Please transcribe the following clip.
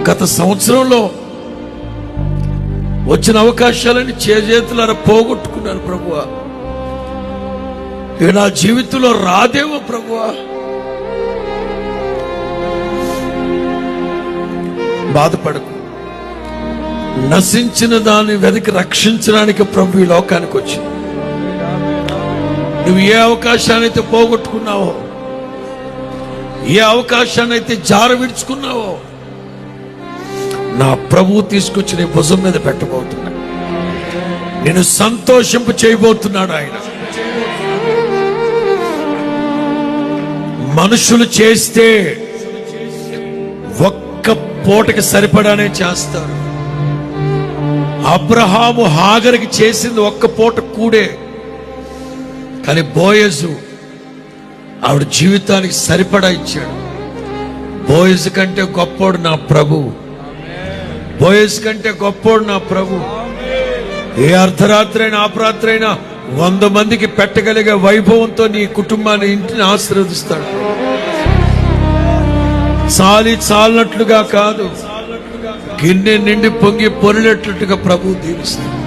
గత సంవత్సరంలో వచ్చిన అవకాశాలని చేజేతులారా పోగొట్టుకున్నాను ప్రభువా. ఇక నా జీవితంలో రాదేమో ప్రభువా. బాధపడకు. నశించిన దాన్ని వెతికి రక్షించడానికి ప్రభు ఈ లోకానికి వచ్చి. నువ్వు ఏ అవకాశాన్నైతే పోగొట్టుకున్నావో ఏ అవకాశాన్నైతే జార విడుచుకున్నావో నా ప్రభు తీసుకొచ్చి నీ భుజం మీద పెట్టబోతున్నా. నేను సంతోషింపు చేయబోతున్నాడు ఆయన. మనుషులు చేస్తే ఒక్క పూటకి సరిపడానే చేస్తారు. అబ్రహాము హాగరికి చేసింది ఒక్క పూట కూడే. కానీ బోయజు ఆవిడ జీవితానికి సరిపడా ఇచ్చాడు. బోయజు కంటే గొప్పోడు నా ప్రభు. బోయజ్ కంటే గొప్పోడు నా ప్రభు. ఏ అర్ధరాత్రి అయినా అయినా వంద మందికి పెట్టగలిగే వైభవంతో నీ కుటుంబాన్ని ఇంటిని ఆశీర్వదిస్తాడు. చాలి చాలినట్లుగా కాదు గిన్నె నిండి పొంగి పొరినట్లుగా ప్రభు దీవిస్తాడు.